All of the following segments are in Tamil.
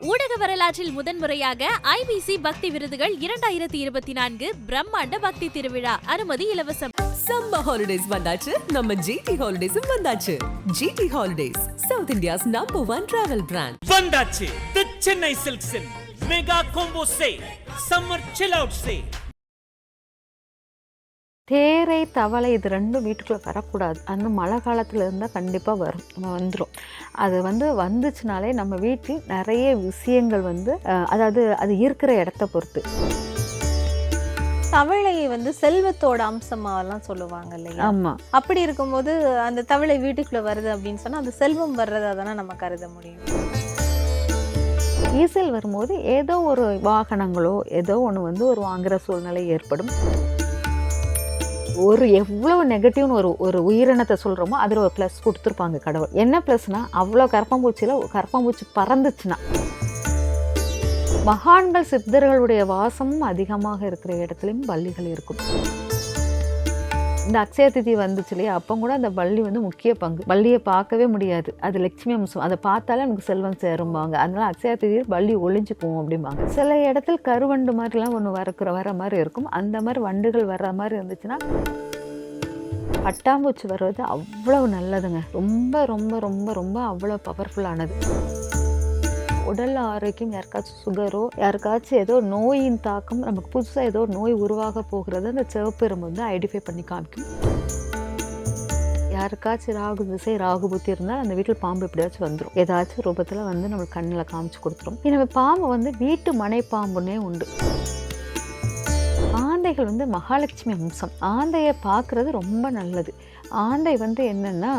ஊடக வரலாற்றில் முதன்முறையாக ஐபிசி பக்தி விருதுகள் இரண்டாயிரத்தி இருபத்தி நான்கு பிரம்மாண்ட பக்தி திருவிழா. அனுமதி இலவசம். சம்மர் ஹாலிடேஸ் வந்தாச்சு. நம்ம ஜிடி ஹாலிடேஸும் வந்தாச்சு. GT holidays South India's number one travel brand வந்தாச்சு. The Chennai சில்க்ஸின் mega combo say summer chill out say தேரை தவளை இது ரெண்டும் வீட்டுக்குள்ளே வரக்கூடாது. அந்த மழை காலத்தில் இருந்தால் கண்டிப்பாக வரும். வந்துடும் அது வந்து வந்துச்சுனாலே நம்ம வீட்டில் நிறைய விஷயங்கள் வந்து அதாவது அது இருக்கிற இடத்த பொறுத்து. தவளையை வந்து செல்வத்தோட அம்சமாலாம் சொல்லுவாங்க இல்லையா? ஆமாம் அப்படி இருக்கும்போது அந்த தவளை வீட்டுக்குள்ள வருது அப்படின்னு சொன்னா அது செல்வம் வர்றதா தானே நம்ம கருத முடியும். ஈசல் வரும்போது ஏதோ ஒரு வாகனங்களோ ஏதோ ஒன்று வந்து ஒரு வாங்குற சூழ்நிலை ஏற்படும். ஒரு எவ்வளவு நெகட்டிவ்னு ஒரு ஒரு உயிரினத்தை சொல்கிறோமோ அதில் ஒரு ப்ளஸ் கொடுத்துருப்பாங்க கடவுள். என்ன ப்ளஸ்னா அவ்வளோ கரப்பாம்பூச்சியில் கரப்பாம்பூச்சி பறந்துச்சுன்னா. மகான்கள் சித்தர்களுடைய வாசமும் அதிகமாக இருக்கிற இடத்துலையும் பள்ளிகள் இருக்கும். இந்த அக்ஷய திதி வந்துச்சு இல்லையா? அப்போ கூட அந்த வள்ளி வந்து முக்கிய பங்கு. வள்ளியை பார்க்கவே முடியாது. அது லட்சுமி அம்சம். அதை பார்த்தாலே நமக்கு செல்வம் சேரும்பாங்க. அதனால அக்ஷய திதியில் வள்ளி ஒளிஞ்சுக்குவோம் அப்படிம்பாங்க. சில இடத்துல கருவண்டு மாதிரிலாம் ஒன்று வரக்கிற வர மாதிரி இருக்கும். அந்த மாதிரி வண்டுகள் வர்ற மாதிரி இருந்துச்சுன்னா பட்டாம்பூச்சி வர்றது அவ்வளவு நல்லதுங்க. ரொம்ப ரொம்ப ரொம்ப ரொம்ப அவ்வளோ பவர்ஃபுல்லானது உடல் ஆரோக்கியம் யாருக்காச்சும் சுகரோ யாருக்காச்சும் ஏதோ நோயின் தாக்கம் நமக்கு புதுசாக ஏதோ நோய் உருவாக போகிறது அந்த சிவப்பெரும்பு வந்து ஐடென்டிஃபை பண்ணி காமிக்கும். யாருக்காச்சும் ராகு திசை ராகு புத்தி இருந்தால் அந்த வீட்டில் பாம்பு எப்படியாச்சும் வந்துடும் ஏதாச்சும் ரூபத்தில் வந்து நம்ம கண்ணில் காமிச்சு கொடுத்துரும். நம்ம பாம்பு வந்து வீட்டு மனை பாம்புன்னே உண்டு. ஆந்தைகள் வந்து மகாலட்சுமி அம்சம். ஆந்தையை பார்க்குறது ரொம்ப நல்லது. ஆந்தை வந்து என்னென்னா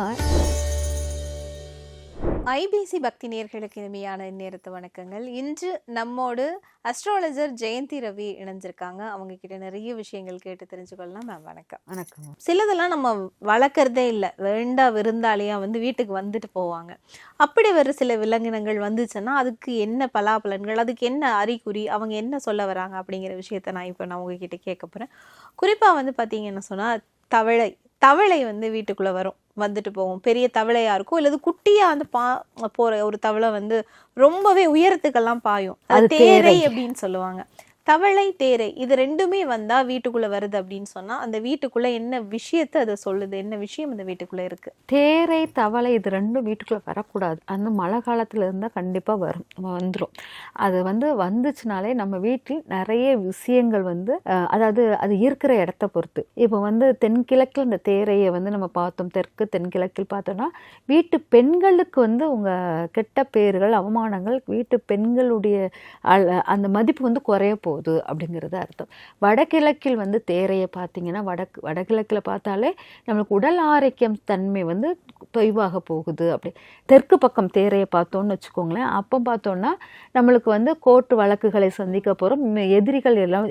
ஐபிசி பக்தி நேர்களுக்கு இனிமையான நேரத்து வணக்கங்கள். இன்று நம்மோடு அஸ்ட்ராலஜர் ஜெயந்தி ரவி இணைஞ்சிருக்காங்க. அவங்க கிட்ட நிறைய விஷயங்கள் கேட்டு தெரிஞ்சுக்கொள்ளலாம். மேம் வணக்கம். வணக்கம். சிலதெல்லாம் நம்ம வளர்க்குறதே இல்லை. வேண்டா விருந்தாளியா வந்து வீட்டுக்கு வந்துட்டு போவாங்க. அப்படி வர சில விலங்கினங்கள் வந்துச்சுன்னா அதுக்கு என்ன பலாபலன்கள் அதுக்கு என்ன அறிகுறி அவங்க என்ன சொல்ல வராங்க அப்படிங்கிற விஷயத்த நான் இப்போ நான் உங்ககிட்ட கேட்க போகிறேன் குறிப்பாக வந்து பார்த்தீங்கன்னா சொன்னால் தவளை தவளை வந்து வீட்டுக்குள்ளே வரும் வந்துட்டு போகும். பெரிய தவளையா இருக்கும் இல்லது குட்டியா வந்து பா போற ஒரு தவளை வந்து ரொம்பவே உயரத்துக்கெல்லாம் பாயும். அது தேரை. அப்படின்னு சொல்லுவாங்க. தவளை தேரை இது ரெண்டுமே வந்தா வீட்டுக்குள்ள வருது அப்படின்னு சொன்னா அந்த வீட்டுக்குள்ள என்ன விஷயத்தை அதை சொல்லுது? என்ன விஷயம் அந்த வீட்டுக்குள்ள இருக்கு? தேரை தவளை இது ரெண்டும் வீட்டுக்குள்ளே வரக்கூடாது. அந்த மழை காலத்தில் இருந்தால் கண்டிப்பாக வரும் வந்துடும் அது வந்து வந்துச்சுனாலே நம்ம வீட்டில் நிறைய விஷயங்கள் வந்து அதாவது அது இருக்கிற இடத்த பொறுத்து. இப்போ வந்து தென்கிழக்கில் இந்த தேரையை வந்து நம்ம பார்த்தோம் தெற்கு தென்கிழக்கில் பார்த்தோம்னா வீட்டு பெண்களுக்கு வந்து உங்கள் கெட்ட பேர்கள் அவமானங்கள் வீட்டு பெண்களுடைய அழ- அந்த மதிப்பு வந்து குறைய போகுது. அப்படிங்கிறது அர்த்தம். வடகிழக்கில் வந்து தேரையை பார்த்தீங்கன்னா வடக்கு வடகிழக்கில் பார்த்தாலே நம்மளுக்கு உடல் ஆரோக்கியம் தன்மை வந்து தொய்வாக போகுது அப்படி. தெற்கு பக்கம் தேரையை பார்த்தோன்னு வச்சுக்கோங்களேன். அப்போ பார்த்தோன்னா நம்மளுக்கு வந்து கோர்ட்டு வழக்குகளை சந்திக்க போகிறோம் எதிரிகள் எல்லாம்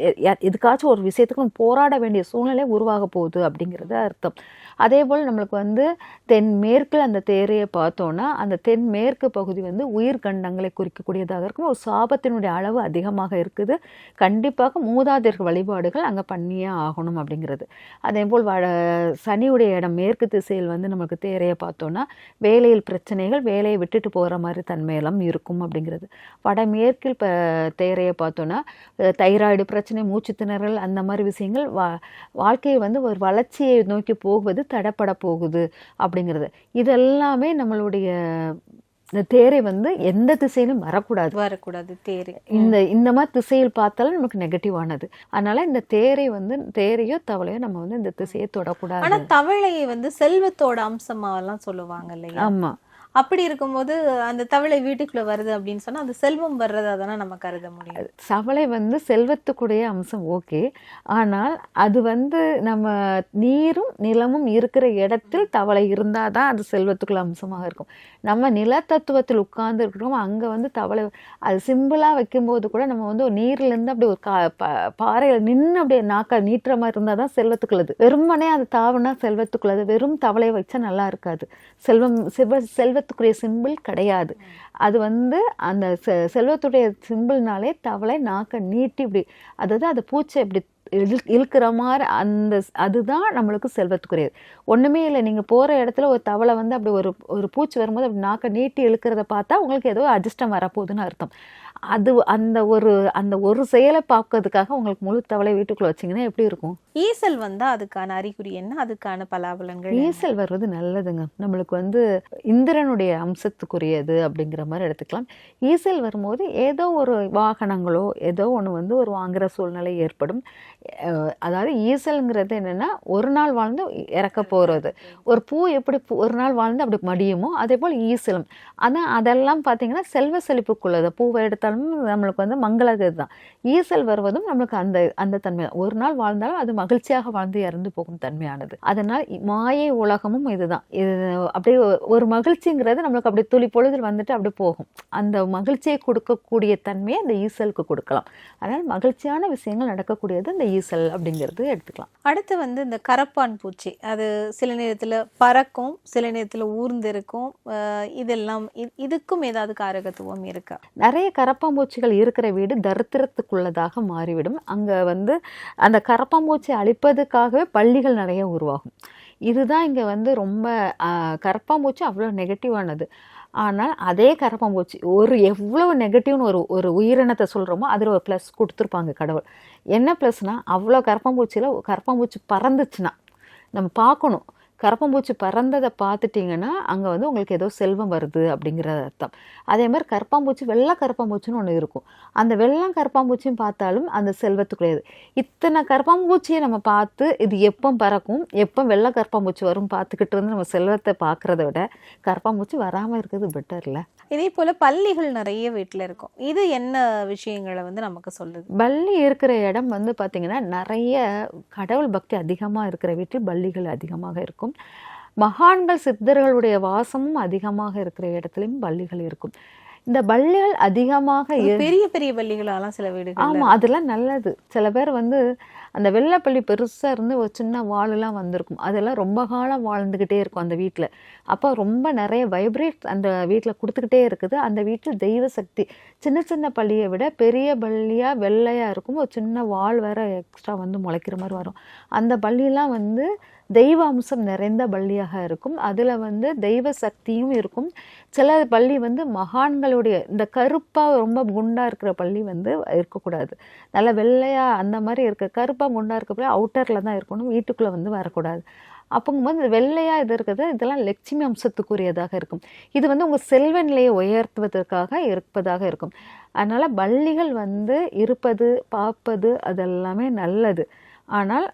எதுக்காச்சும் ஒரு விஷயத்துக்கு நம்ம போராட வேண்டிய சூழ்நிலை உருவாக போகுது அப்படிங்கிறது அர்த்தம். அதே போல் நம்மளுக்கு வந்து தென்மேற்கில் அந்த தேரையை பார்த்தோன்னா அந்த தென்மேற்கு பகுதி வந்து உயிர்கண்டங்களை குறிக்கக்கூடியதாக இருக்கும். ஒரு சாபத்தினுடைய அளவு அதிகமாக இருக்குது. கண்டிப்பாக மூதாதையர்கள் வழிபாடுகள் அங்கே பண்ணியே ஆகணும் அப்படிங்கிறது. அதே போல் வட சனியுடைய இடம் மேற்கு திசையில் வந்து நமக்கு தேரையை பார்த்தோன்னா வேலையில் பிரச்சனைகள் வேலையை விட்டுட்டு போகிற மாதிரி தன்மையெல்லாம் இருக்கும் அப்படிங்கிறது. வடமேற்கில் இப்போ தேரையை பார்த்தோன்னா தைராய்டு பிரச்சனை மூச்சு திணறல் அந்த மாதிரி விஷயங்கள் வா வாழ்க்கையை வந்து ஒரு வளர்ச்சியை நோக்கி போகுவது தடப்பட போகுது அப்படிங்கிறது. இதெல்லாமே நம்மளுடைய இந்த தேரை வந்து எந்த திசையிலும் வரக்கூடாது. வரக்கூடாது தேரை. இந்த இந்த மாதிரி திசையில் பார்த்தாலும் நமக்கு நெகட்டிவானது அதனால இந்த தேரை வந்து தேரையோ தவளையோ நம்ம வந்து இந்த திசையை ஆனா தொடக்கூடாது தவளையை வந்து செல்வத்தோட அம்சமாலாம் சொல்லுவாங்க இல்லையா? ஆமா. அப்படி இருக்கும்போது அந்த தவளை வீட்டுக்குள்ள வருது அப்படின்னு சொன்னா அது செல்வம் வர்றதா தானே நம்ம கருத முடியும்? தவளை வந்து செல்வத்துக்குடைய அம்சம் ஓகே. ஆனால் அது வந்து நம்ம நீரும் நிலமும் இருக்கிற இடத்தில் தவளை இருந்தால் தான் அது செல்வத்துக்குள்ள அம்சமாக இருக்கும். நம்ம நிலத்தத்துவத்தில் உட்கார்ந்து இருக்கிறோம் அங்கே வந்து தவளை அது சிம்பிளாக வைக்கும்போது கூட நம்ம வந்து ஒரு நீர்லேருந்து அப்படியே ஒரு கா பாறையில் நின்று அப்படியே நாக்கா நீட்டுற மாதிரி இருந்தால் தான் செல்வத்துக்குள்ளது வெறுமனே அது தாவுனா செல்வத்துக்குள்ளது வெறும் தவளை வச்சா நல்லா இருக்காது. செல்வம் செல்வ செல்வத்துக்குரிய சிம்பிள் கிடையாது. அது வந்து அந்த செ- செல்வத்துடைய சிம்பிள்னாலே தவளை நாக்கை நீட்டி இப்படி அதாவது அது பூச்சை இப்படி இழு இழுக்கிற மாதிரி அந்த அதுதான் நம்மளுக்கு செல்வத்துக்குரியது. ஒன்றுமே இல்லை நீங்கள் போகிற இடத்துல ஒரு தவளை வந்து அப்படி ஒரு ஒரு பூச்சி வரும்போது அப்படி நாக்கை நீட்டி இழுக்கிறத பார்த்தா உங்களுக்கு ஏதோ அதிர்ஷ்டம் வரப்போகுதுன்னு அர்த்தம். அது அந்த ஒரு அந்த ஒரு செயலை பார்க்கறதுக்காக உங்களுக்கு முழு தவளை வீட்டுக்குள்ளே வச்சிங்கன்னா எப்படி இருக்கும்? ஈசல் வந்தா அதுக்கான அறிகுறி என்ன? அதுக்கான பலாபலன்கள் என்ன? ஈசல் வர்றது நல்லதுங்க. நம்மளுக்கு வந்து இந்திரனுடைய அம்சத்துக்குரியது அப்படிங்கிற மாதிரி எடுத்துக்கலாம். ஈசல் வரும்போது ஏதோ ஒரு வாகனங்களோ ஏதோ ஒன்று வந்து ஒரு வாங்குற சூழ்நிலை ஏற்படும். அதாவது ஈசல்ங்கிறது என்னென்னா ஒரு நாள் வாழ்ந்து இறக்க போகிறது ஒரு பூ எப்படி ஒரு நாள் வாழ்ந்து அப்படி மடியுமோ அதே போல் ஈசலும் ஆனால் அதெல்லாம் பார்த்தீங்கன்னா செல்வ செழிப்புக்குள்ளது. பூவை எடுத்தாலும் நம்மளுக்கு வந்து மங்களது தான் ஈசல் வருவதும் நம்மளுக்கு அந்த அந்த தன்மை. தான். ஒரு நாள் வாழ்ந்தாலும் அது மகிழ்ச்சியாக வாழ்ந்து இறந்து போகும் தன்மையானது. அதனால் மாயை உலகமும் இதுதான். இது அப்படியே ஒரு மகிழ்ச்சிங்கிறது நம்மளுக்கு அப்படி துளி பொழுதில் வந்துட்டு அப்படி போகும். அந்த மகிழ்ச்சியை கொடுக்கக்கூடிய தன்மையை அந்த ஈசலுக்கு கொடுக்கலாம். அதனால் மகிழ்ச்சியான விஷயங்கள் நடக்கக்கூடியது இந்த ஈசல் அப்படிங்கிறது எடுத்துக்கலாம். அடுத்து வந்து இந்த கரப்பான் பூச்சி. அது சில நேரத்துல பறக்கும் சில நேரத்துல ஊர்ந்திருக்கும். அஹ் இதெல்லாம் இதுக்கும் ஏதாவது காரகத்துவம் இருக்கா? நிறைய கரப்பாம்பூச்சிகள் இருக்கிற வீடு தரித்திரத்துக்குள்ளதாக மாறிவிடும். அங்கே வந்து அந்த கரப்பாம்பூச்சி அழிப்பதுக்காகவே பள்ளிகள் நிறைய உருவாகும். இதுதான் இங்கே வந்து ரொம்ப கரப்பாம்பூச்சி அவ்வளோ நெகட்டிவானது ஆனால் அதே கரப்பாம்பூச்சி ஒரு எவ்வளோ நெகட்டிவ்னு ஒரு ஒரு உயிரினத்தை சொல்கிறோமோ அதில் ஒரு ப்ளஸ் கொடுத்துருப்பாங்க கடவுள். என்ன ப்ளஸ்னால் அவ்வளோ கரப்பாம்பூச்சியில் கரப்பாம்பூச்சி பறந்துச்சுன்னா நம்ம பார்க்கணும். கரப்பாம்பூச்சி பறந்ததை பார்த்துட்டிங்கன்னா அங்கே வந்து உங்களுக்கு ஏதோ செல்வம் வருது அப்படிங்கிற அர்த்தம். அதே மாதிரி கரப்பாம்பூச்சி வெள்ளை கரப்பாம்பூச்சின்னு ஒன்று இருக்கும். அந்த வெள்ளம் கரப்பாம்பூச்சியும் பார்த்தாலும் அந்த செல்வத்துக்குரியது. இத்தனை கரப்பாம்பூச்சியை நம்ம பார்த்து இது எப்போ பறக்கும் எப்போ வெள்ளை கரப்பாம்பூச்சி வரும் பார்த்துக்கிட்டு வந்து நம்ம செல்வத்தை பார்க்குறத விட கரப்பாம்பூச்சி வராமல் இருக்கிறது பெட்டர்ல இதே போல பள்ளிகள் நிறைய வீட்டுல இருக்கும். இது என்ன விஷயங்களை வந்து நமக்கு சொல்லுது? பள்ளி இருக்கிற இடம் வந்து பார்த்திங்கன்னா நிறைய கடவுள் பக்தி அதிகமாக இருக்கிற வீட்டில் பள்ளிகள் அதிகமாக இருக்கும். மகான்கள் சித்தர்களுடைய வாசமும் அதிகமாக இருக்கிற இடத்துலையும் பள்ளிகள் இருக்கும். இந்த பள்ளிகள் அதிகமாக பெரிய பெரிய பள்ளிகளெல்லாம் சில வீடுகள் ஆமாம் அதெல்லாம் நல்லது. சில பேர் வந்து அந்த வெள்ளைப்பள்ளி பெருசாக இருந்து ஒரு சின்ன வாளெல்லாம் வந்திருக்கும். அதெல்லாம் ரொம்ப காலம் வாழ்ந்துக்கிட்டே இருக்கும் அந்த வீட்டில் அப்போ ரொம்ப நிறைய வைப்ரேட் அந்த வீட்டில் கொடுத்துக்கிட்டே இருக்குது. அந்த வீட்டில் தெய்வ சக்தி. சின்ன சின்ன பள்ளியை விட பெரிய பள்ளியாக வெள்ளையாக இருக்கும். ஒரு சின்ன வால் வேற எக்ஸ்ட்ரா வந்து முளைக்கிற மாதிரி வரும். அந்த பள்ளியெல்லாம் வந்து தெய்வ அம்சம் நிறைந்த பள்ளியாக இருக்கும். அதில் வந்து தெய்வ சக்தியும் இருக்கும். சில பள்ளி வந்து மகான்களுடைய இந்த கருப்பாக ரொம்ப குண்டாக இருக்கிற பள்ளி வந்து இருக்கக்கூடாது. நல்ல வெள்ளையாக அந்த மாதிரி இருக்க. கருப்பாக குண்டாக இருக்க பள்ளி அவுட்டரில் தான் இருக்கணும். வீட்டுக்குள்ளே வந்து வரக்கூடாது. அப்போங்கும்போது இந்த வெள்ளையாக இது இருக்கிறது இதெல்லாம் லட்சுமி அம்சத்துக்குரியதாக இருக்கும். இது வந்து உங்கள் செல்வ நிலையை உயர்த்துவதற்காக இருப்பதாக இருக்கும். அதனால் பள்ளிகள் வந்து இருப்பது பார்ப்பது அதெல்லாமே நல்லது. ஆனால்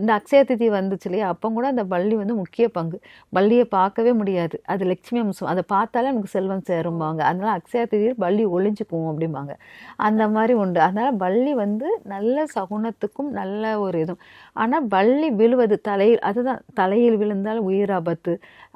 இந்த அக்ஷய திதி வந்துச்சு இல்லையா? அப்போ கூட அந்த பள்ளி வந்து முக்கிய பங்கு. பள்ளியை பார்க்கவே முடியாது. அது லட்சுமி அம்சம். அதை பார்த்தாலே நமக்கு செல்வம் சேரும்பாங்க. அதனால அக்ஷய திதியில் பள்ளி ஒளிஞ்சுக்கும் அப்படிம்பாங்க. அந்த மாதிரி உண்டு. அதனால் பள்ளி வந்து நல்ல சகுனத்துக்கும் நல்ல ஒரு இதுவும். ஆனால் பள்ளி விழுவது தலையில் அதுதான் தலையில் விழுந்தால் உயிர் ஆபத்து.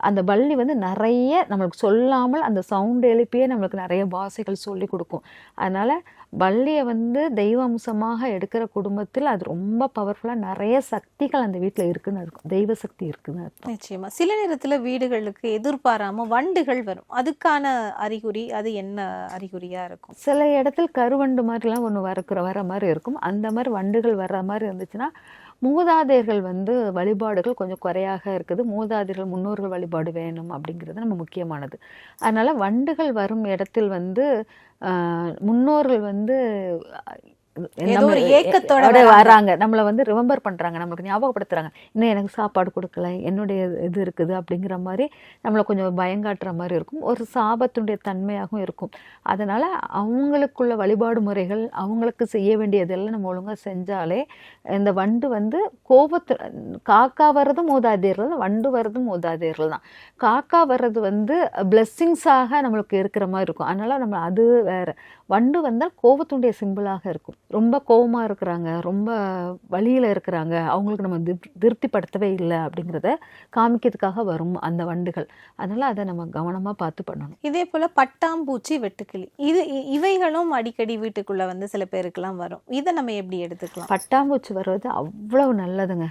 அந்த பள்ளி வந்து நிறைய நம்மளுக்கு சொல்லாமல் அந்த சவுண்ட் எழுப்பியே நம்மளுக்கு நிறைய பாஷைகள் சொல்லி கொடுக்கும். அதனால் பள்ளியை வந்து தெய்வ அம்சமாக எடுக்கிற குடும்பத்தில் அது ரொம்ப பவர்ஃபுல்லாக நிறைய சக்திகள் அந்த வீட்டில் இருக்குன்னு இருக்கும் தெய்வ சக்தி இருக்குன்னு அர்த்தம். நிச்சயமா. சில நேரத்துல வீடுகளுக்கு எதிர்பாராம வண்டுகள் வரும். அதுக்கான அறிகுறி அது என்ன அறிகுறியா இருக்கும்? சில இடத்துல கருவண்டு மாதிரிலாம் ஒன்று வரக்கிற வர மாதிரி இருக்கும். அந்த மாதிரி வண்டுகள் வர்ற மாதிரி இருந்துச்சுன்னா மூதாதையர்கள் வந்து வழிபாடுகள் கொஞ்சம் குறையாக இருக்குது. மூதாதையர்கள் முன்னோர்கள் வழிபாடு வேணும் அப்படிங்கிறது நம்ம முக்கியமானது. அதனால் வண்டுகள் வரும் இடத்தில் வந்து முன்னோர்கள் வந்து ஒரு ஏக்கத்தோட வராங்க. நம்மளை வந்து ரிமெம்பர் பண்ணுறாங்க நம்மளுக்கு ஞாபகப்படுத்துறாங்க. இன்னும் எனக்கு சாப்பாடு கொடுக்கல. என்னுடைய இது இருக்குது. அப்படிங்கிற மாதிரி நம்மளை கொஞ்சம் பயங்காட்டுற மாதிரி இருக்கும். ஒரு சாபத்தினுடைய தன்மையாகவும் இருக்கும். அதனால் அவங்களுக்குள்ள வழிபாடு முறைகள் அவங்களுக்கு செய்ய வேண்டியதெல்லாம் நம்ம ஒழுங்காக செஞ்சாலே இந்த வண்டு வந்து கோபத்து காக்கா வர்றதும் மூதாதையர்கள் தான் வண்டு வர்றதும் மூதாதையர்கள் தான். காக்கா வர்றது வந்து பிளெஸ்ஸிங்ஸாக நம்மளுக்கு இருக்கிற மாதிரி இருக்கும். அதனால் நம்ம அது வேற. வண்டு வந்தால் கோபத்துடைய சிம்பிளாக இருக்கும். ரொம்ப கோபமாக இருக்கிறாங்க ரொம்ப வழியில் இருக்கிறாங்க அவங்களுக்கு நம்ம திருப் திருப்திப்படுத்தவே இல்லை அப்படிங்கிறத காமிக்கிறதுக்காக வரும் அந்த வண்டுகள். அதனால் அதை நம்ம கவனமாக பார்த்து பண்ணணும். இதே போல பட்டாம்பூச்சி வெட்டுக்கிளி. இது இவைகளும் அடிக்கடி வீட்டுக்குள்ள வந்து சில பேருக்குலாம் வரும். இதை நம்ம எப்படி எடுத்துக்கலாம்? பட்டாம்பூச்சி வர்றது அவ்வளவு நல்லதுங்க.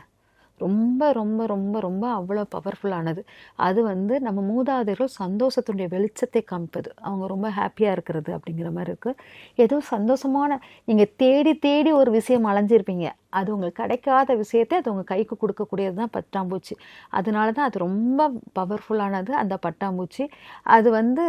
ரொம்ப ரொம்ப ரொம்ப ரொம்ப அவ்வளோ பவர்ஃபுல்லானது அது வந்து நம்ம மூதாதையர்கள் சந்தோஷத்துடைய வெளிச்சத்தை காமிப்பது. அவங்க ரொம்ப ஹாப்பியாக இருக்கிறது அப்படிங்கிற மாதிரி இருக்குது ஏதோ சந்தோஷமான நீங்கள் தேடி தேடி ஒரு விஷயம் அலைஞ்சிருப்பீங்க. அது உங்களுக்கு கிடைக்காத விஷயத்தை அது உங்கள் கைக்கு கொடுக்கக்கூடியது தான் பட்டாம்பூச்சி. அதனால தான் அது ரொம்ப பவர்ஃபுல்லானது அந்த பட்டாம்பூச்சி. அது வந்து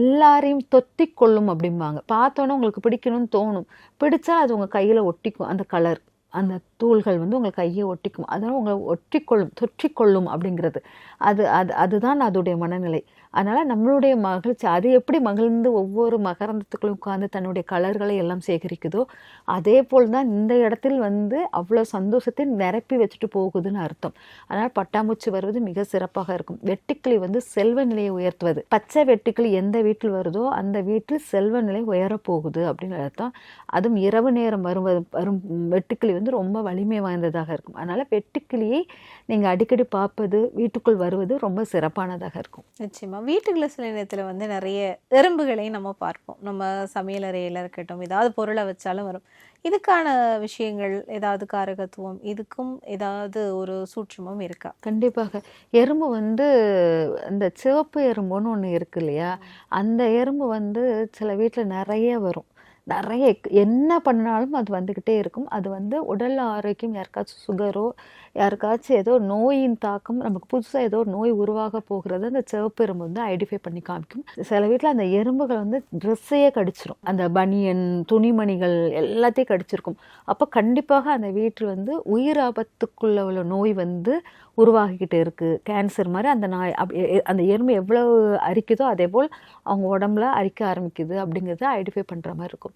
எல்லாரையும் தொத்தி கொள்ளும் அப்படிம்பாங்க. பார்த்தோன்னே உங்களுக்கு பிடிக்கணும்னு தோணும். பிடிச்சா அது உங்கள் கையில் ஒட்டிக்கும் அந்த கலர் அந்த தூள்கள் வந்து உங்கள் கையை ஒட்டிக்கும். அதனால் உங்களை ஒட்டிக்கொள்ளும் தொற்றிக்கொள்ளும் அப்படிங்கிறது. அது அது அதுதான் அதோடைய மனநிலை. அதனால் நம்மளுடைய மகிழ்ச்சி அது எப்படி மகிழ்ந்து ஒவ்வொரு மகரந்தத்துக்குள்ளும் உட்கார்ந்து தன்னுடைய கலர்களை எல்லாம் சேகரிக்குதோ அதே போல் தான் இந்த இடத்தில் வந்து அவ்வளோ சந்தோஷத்தை நிரப்பி வச்சுட்டு போகுதுன்னு அர்த்தம். அதனால் பட்டாம்பூச்சி வருவது மிக சிறப்பாக இருக்கும். வெட்டுக்கிளி வந்து செல்வ நிலையை உயர்த்துவது. பச்சை வெட்டுக்கிளி எந்த வீட்டில் வருதோ அந்த வீட்டில் செல்வ நிலை உயரப் போகுது அப்படின்னு அர்த்தம். அதுவும் இரவு நேரம் வரும் வரும் வெட்டுக்கிளி வந்து ரொம்ப வலிமை வாய்ந்ததாக இருக்கும். அதனால் வெட்டுக்கிளியை நீங்கள் அடிக்கடி பார்ப்பது வீட்டுக்குள் வருவது ரொம்ப சிறப்பானதாக இருக்கும். நிச்சயமா. வீட்டுக்குள்ள சில நேரத்துல வந்து நிறைய எறும்புகளையும் நம்ம பார்ப்போம். நம்ம சமையல் அறையில இருக்கட்டும் ஏதாவது பொருளை வச்சாலும் வரும். இதுக்கான விஷயங்கள் ஏதாவது காரகத்துவம் இதுக்கும் ஏதாவது ஒரு சூட்சுமம் இருக்கா? கண்டிப்பாக. எறும்பு வந்து இந்த சிவப்பு எறும்புன்னு ஒன்று இருக்கு இல்லையா? அந்த எறும்பு வந்து சில வீட்டில் நிறைய வரும். நிறைய என்ன பண்ணாலும் அது வந்துக்கிட்டே இருக்கும். அது வந்து உடல் ஆரோக்கியம் யாருக்காச்சும் சுகரோ யாருக்காச்சும் ஏதோ நோயின் தாக்கம் நமக்கு புதுசாக ஏதோ நோய் உருவாக போகிறது அந்த சிவப்பு எறும்பு வந்து ஐடென்டிஃபை பண்ணி காமிக்கும். சில வீட்டில் அந்த எறும்புகள் வந்து ட்ரெஸ்ஸையே கடிச்சிரும். அந்த பனியன் துணிமணிகள் எல்லாத்தையும் கடிச்சிருக்கும். அப்போ கண்டிப்பாக அந்த வீட்டில் வந்து உயிர் ஆபத்துக்குள்ள உள்ள நோய் வந்து உருவாகிக்கிட்டு இருக்குது கேன்சர் மாதிரி அந்த நாய் எ- அந்த எறும்பு எவ்வளவு அரிக்குதோ அதே போல் அவங்க உடம்புல அரிக்க ஆரம்பிக்குது அப்படிங்கிறத ஐடென்டிஃபை பண்ணுற மாதிரி இருக்கும்.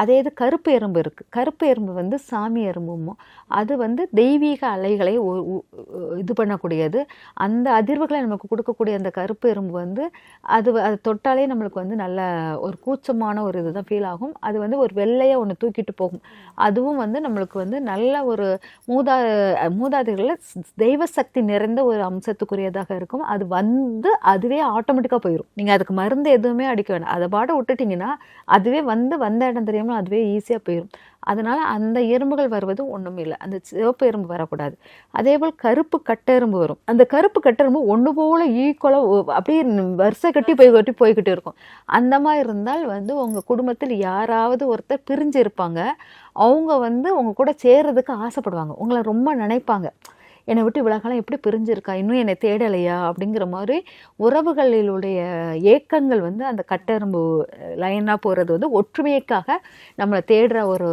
அதே இது கருப்பு எறும்பு இருக்குது கருப்பு எறும்பு வந்து சாமி எறும்புமோ அது வந்து தெய்வீக அலைகளை இது பண்ணக்கூடியது. அந்த அதிர்வுகளை நமக்கு கொடுக்கக்கூடிய அந்த கருப்பு எறும்பு வந்து அது அது தொட்டாலே நம்மளுக்கு வந்து நல்ல ஒரு கூச்சமான ஒரு இதுதான் ஃபீல் ஆகும். அது வந்து ஒரு வெள்ளையாக ஒன்று தூக்கிட்டு போகும். அதுவும் வந்து நம்மளுக்கு வந்து நல்ல ஒரு மூதா மூதாதைகளில் தெய்வ சக்தி நிறைந்த ஒரு அம்சத்துக்குரியதாக இருக்கும். அது வந்து அதுவே ஆட்டோமேட்டிக்காக போயிடும் நீங்கள் அதுக்கு மருந்து எதுவுமே அடிக்க வேண்டாம் அதை பாட விட்டுட்டிங்கன்னா அதுவே வந்து வந்த இடம் தெரியாமல் அதுவே ஈஸியாக போயிடும் அதனால் அந்த எறும்புகள் வருவது ஒன்றும் இல்லை. அந்த சிவப்பு எறும்பு வரக்கூடாது. அதே போல் கருப்பு கட்டெரும்பு வரும். அந்த கருப்பு கட்டெரும்பு ஒன்று போல் ஈக்குவலாக அப்படியே வரிசை கட்டி போய் கட்டி போய்கிட்டு இருக்கும். அந்த மாதிரி இருந்தால் வந்து உங்கள் குடும்பத்தில் யாராவது ஒருத்தர் பிரிஞ்சு இருப்பாங்க அவங்க வந்து உங்கள் கூட சேர்றதுக்கு ஆசைப்படுவாங்க. உங்களை ரொம்ப நினைப்பாங்க. என்னை விட்டு இவ்வளோ காலம் எப்படி பிரிஞ்சிருக்கா? இன்னும் என்னை தேடலையா? அப்படிங்கிற மாதிரி உறவுகளிலுடைய ஏக்கங்கள் வந்து அந்த கட்டெரும்பு லைனாக போகிறது வந்து ஒற்றுமைக்காக நம்மளை தேடுற ஒரு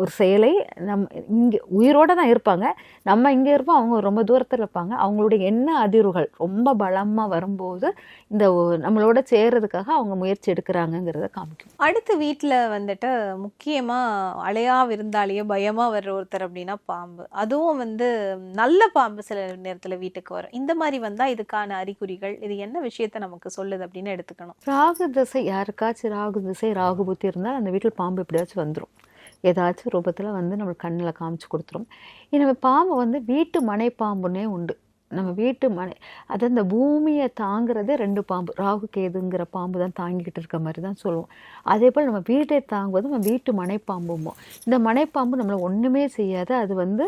ஒரு செயலை நம் இங்கே உயிரோட தான் இருப்பாங்க. நம்ம இங்கே இருப்போம் அவங்க ரொம்ப தூரத்தில் இருப்பாங்க. அவங்களுடைய எண்ண அதிர்வுகள் ரொம்ப பலமாக வரும்போது இந்த நம்மளோட சேர்றதுக்காக அவங்க முயற்சி எடுக்கிறாங்கங்கிறத காமிக்கும். அடுத்து வீட்டில் வந்துட்டு முக்கியமாக அலையா விருந்தாலேயே பயமாக வர்ற ஒருத்தர் அப்படின்னா பாம்பு. அதுவும் வந்து நல்ல பாம்பு சில நேரத்துல வீட்டுக்கு வரும். இந்த மாதிரி வந்தா இதுக்கான அறிகுறிகள் இது என்ன விஷயத்த நமக்கு சொல்லுது அப்படின்னு எடுத்துக்கணும். ராகு திசை யாருக்காச்சும் ராகு திசை ராகு புத்தி இருந்தால் அந்த வீட்டில் பாம்பு எப்படியாச்சும் வந்துடும் ஏதாச்சும் ரூபத்தில் வந்து நம்ம கண்ணில் காமிச்சு கொடுத்துரும். நம்ம பாம்பு வந்து வீட்டு மனை பாம்புன்னே உண்டு. நம்ம வீட்டு மனை அது அந்த பூமியை தாங்குறதே ரெண்டு பாம்பு. ராகு கேதுங்கிற பாம்பு தான் தாங்கிக்கிட்டு இருக்க மாதிரி தான் சொல்லுவோம். அதே போல் நம்ம வீட்டை தாங்குவது நம்ம வீட்டு மனைப்பாம்புமோ இந்த மனைப்பாம்பு நம்மளை ஒன்றுமே செய்யாது. அது வந்து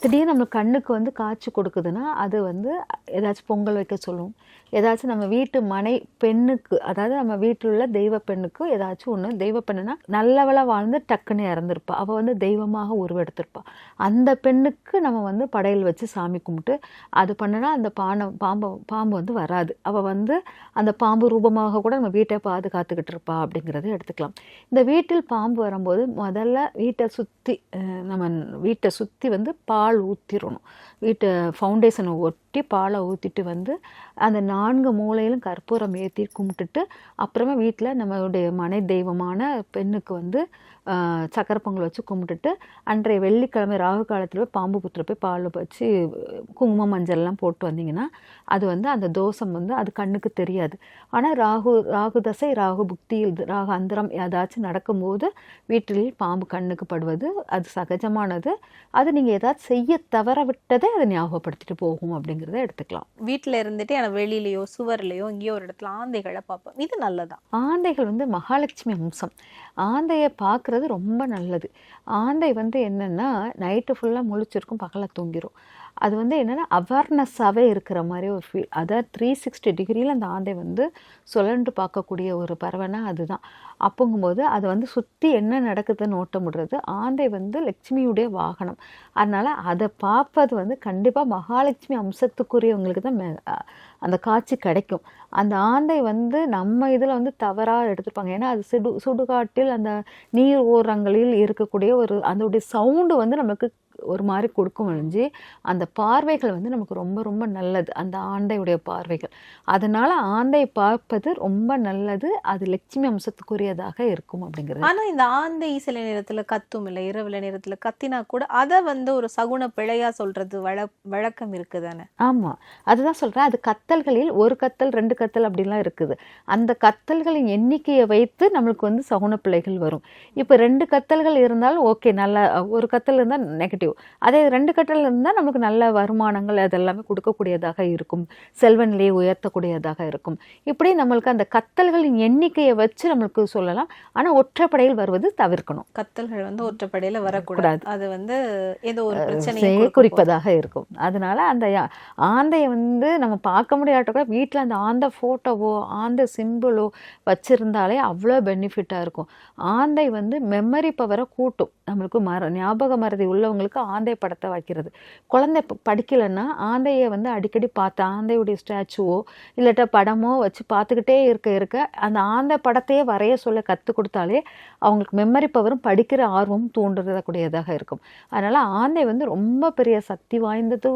திடீர்னு நம்ம கண்ணுக்கு வந்து காய்ச்சி கொடுக்குதுன்னா அது வந்து ஏதாச்சும் பொங்கல் வைக்க சொல்லும். ஏதாச்சும் நம்ம வீட்டு மனை பெண்ணுக்கு அதாவது நம்ம வீட்டில் உள்ள தெய்வ பெண்ணுக்கு ஏதாச்சும் ஒன்று தெய்வ பெண்ணுனா நல்லவளாக வாழ்ந்து டக்குன்னு இறந்துருப்பா. அவள் வந்து தெய்வமாக உருவெடுத்திருப்பா. அந்த பெண்ணுக்கு நம்ம வந்து படையல் வச்சு சாமி கும்பிட்டு அது பண்ணுனா அந்த பானை பாம்பு பாம்பு வந்து வராது. அவள் வந்து அந்த பாம்பு ரூபமாக கூட நம்ம வீட்டை பாதுகாத்துக்கிட்டு இருப்பா அப்படிங்கிறத எடுத்துக்கலாம். இந்த வீட்டில் பாம்பு வரும்போது முதல்ல வீட்டை சுற்றி நம்ம வீட்டை சுற்றி வந்து பா பால் ஊற்றிடணும் வீட்டை ஃபவுண்டேஷனை ஒட்டி பாலை ஊற்றிட்டு வந்து அந்த நான்கு மூலையிலும் கற்பூரம் ஏற்றி கும்பிட்டுட்டு அப்புறமா வீட்டில் நம்மளுடைய மனை தெய்வமான பெண்ணுக்கு வந்து சக்கரை பொங்கல் வச்சு கும்பிட்டுட்டு அன்றைய வெள்ளிக்கிழமை ராகு காலத்தில் போய் பாம்பு புத்துல போய் பால் வச்சு குங்குமம் மஞ்சள்லாம் போட்டு வந்தீங்கன்னா அது வந்து அந்த தோஷம் வந்து அது கண்ணுக்கு தெரியாது. ஆனால் ராகு ராகு தசை ராகு புக்தி ராகு அந்தரம் ஏதாச்சும் நடக்கும்போது வீட்டில் பாம்பு கண்ணுக்கு படுவது அது சகஜமானது. அது நீங்கள் ஏதாச்சும் செய்ய தவற விட்டதை அதை ஞாபகப்படுத்திட்டு போகும் அப்படிங்கிற அப்படிங்கிறத எடுத்துக்கலாம். வீட்டில் இருந்துட்டு ஆனால் வெளியிலயோ சுவர்லையோ எங்கேயோ ஒரு இடத்துல ஆந்தைகளை பார்ப்போம். இது நல்லதா? ஆந்தைகள் வந்து மகாலட்சுமி அம்சம். ஆந்தையை பார்க்குறது ரொம்ப நல்லது. ஆந்தை வந்து என்னென்னா நைட்டு ஃபுல்லாக முழிச்சிருக்கும் பகலில் தூங்கிரும். அது வந்து என்னென்னா அவேர்னஸ்ஸாகவே இருக்கிற மாதிரி ஒரு ஃபீல் அதாவது த்ரீ சிக்ஸ்டி டிகிரியில் அந்த ஆந்தை வந்து சுழண்டு பார்க்கக்கூடிய ஒரு பறவைனா அதுதான். அப்போங்கும்போது அது வந்து சுற்றி என்ன நடக்குதுன்னு ஓட்ட முடியாது ஆந்தை வந்து லட்சுமியுடைய வாகனம். அதனால் அதை பார்ப்பது வந்து கண்டிப்பாக மகாலட்சுமி அம்சத்துக்குரியவங்களுக்கு தான் மே- அந்த காட்சி கிடைக்கும். அந்த ஆந்தை வந்து நம்ம இதில் வந்து தவறாக எடுத்துப்பாங்க. ஏன்னா அது சுடு சுடுகாட்டில் அந்த நீர் ஓரங்களில் இருக்கக்கூடிய ஒரு அதோடைய சவுண்டு வந்து நமக்கு ஒரு மாதிரி கொடுக்கும் ஒழிஞ்சு அந்த பார்வைகள் வந்து நமக்கு ரொம்ப ரொம்ப நல்லது. அந்த ஆந்தையுடைய பார்வைகள். அதனால ஆந்தை பார்ப்பது ரொம்ப நல்லது. அது லட்சுமி அம்சத்துக்குரியதாக இருக்கும் அப்படிங்கிறது. ஆனா இந்த ஆந்தை சில நேரத்துல கத்தும் இல்லை. இரவுல நேரத்துல கத்தினா கூட அதை வந்து ஒரு சகுன பிழையா சொல்றது வழ வழக்கம் இருக்குதானே? ஆமாம் அதுதான் சொல்கிறேன் அது கத்தல்களில் ஒரு கத்தல் ரெண்டு கத்தல் அப்படிலாம் இருக்குது. அந்த கத்தல்களின் எண்ணிக்கையை வைத்து நம்மளுக்கு வந்து சகுன பிள்ளைகள் வரும். இப்போ ரெண்டு கத்தல்கள் இருந்தாலும் ஓகே நல்ல ஒரு கத்தல் இருந்தால் நெகட்டிவ். அதே ரெண்டு கத்தல் இருந்தால் நமக்கு நல்ல வருமானங்கள் அதெல்லாமே கொடுக்கக்கூடியதாக இருக்கும். செல்வநிலையை உயர்த்தக்கூடியதாக இருக்கும். இப்படி நம்மளுக்கு அந்த கத்தல்களின் எண்ணிக்கையை வச்சு நம்மளுக்கு சொல்லலாம். ஆனால் ஒற்றைப்படையில் வருவது தவிர்க்கணும். கத்தல்கள் வந்து ஒற்றைப்படையில வரக்கூடாது. கூடாது. அது வந்து ஏதோ ஒரு பிரச்சனையை குறிப்பதாக இருக்கும். அதனால அந்த ஆந்தையை வந்து நம்ம பார்க்க முடியாட்ட கூட வீட்டில் அந்த ஆந்தை ஃபோட்டோவோ ஆந்தை சிம்பிளோ வச்சிருந்தாலே அவ்வளோ பெனிஃபிட்டாக இருக்கும். ஆந்தை வந்து மெமரி பவரை கூட்டும். நம்மளுக்கு மர ஞாபக மறதி உள்ளவங்களுக்கு ஆந்தை படத்தை வைக்கிறது. குழந்தை படிக்கலைன்னா ஆந்தையை வந்து அடிக்கடி பார்த்து ஆந்தையுடைய ஸ்டாச்சுவோ இல்லாட்ட படமோ வச்சு பார்த்துக்கிட்டே இருக்க இருக்க அந்த ஆந்தை படத்தையே வரைய சொல்ல கற்றுக் கொடுத்தாலே அவங்களுக்கு மெமரி பவரும் படிக்கிற ஆர்வமும் தூண்டுறதக்கூடியதாக இருக்கும். அதனால் ஆந்தை வந்து ரொம்ப பெரிய சக்தி வாய்ந்தது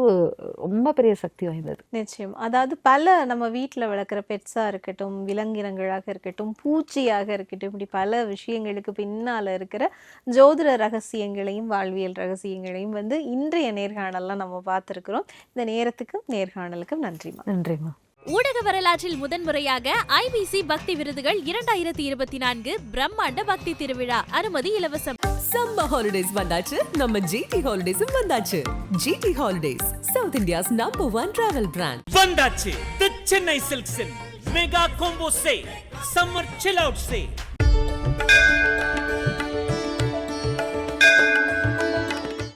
ரொம்ப பெரிய சக்தி வாய்ந்தது. நிச்சயம். அதாவது பல நம்ம வீட்டில் வளர்க்குற பெட்ஸாக இருக்கட்டும் விலங்கினங்களாக இருக்கட்டும் பூச்சியாக இருக்கட்டும் இப்படி பல விஷயங்களுக்கு பின்னால் இருக்கிற ஜோதிட ரகசியங்களையும் வாழ்வியல் ரகசியங்களையும் வந்து இன்றைய நேர்காணல்லாம் நம்ம பார்த்துருக்குறோம். இந்த நேரத்துக்கும் நேர்காணலுக்கும் நன்றிமா நன்றிம்மா. ஊடக வரலாற்றில் முதன்முறையாக ஐபிசி பக்தி விருதுகள் இரண்டாயிரத்தி இருபத்தி நான்கு பிரம்மாண்ட பக்தி திருவிழா அனுமதி இலவசம். சம்மர் ஹாலிடேஸ் வந்தாச்சு. நம்ம ஜிடி ஹாலிடேஸும் வந்தாச்சு. GT holidays South India's number one travel brand வந்தாச்சு. The Chennai சில்க்ஸின் mega combo say summer chill out say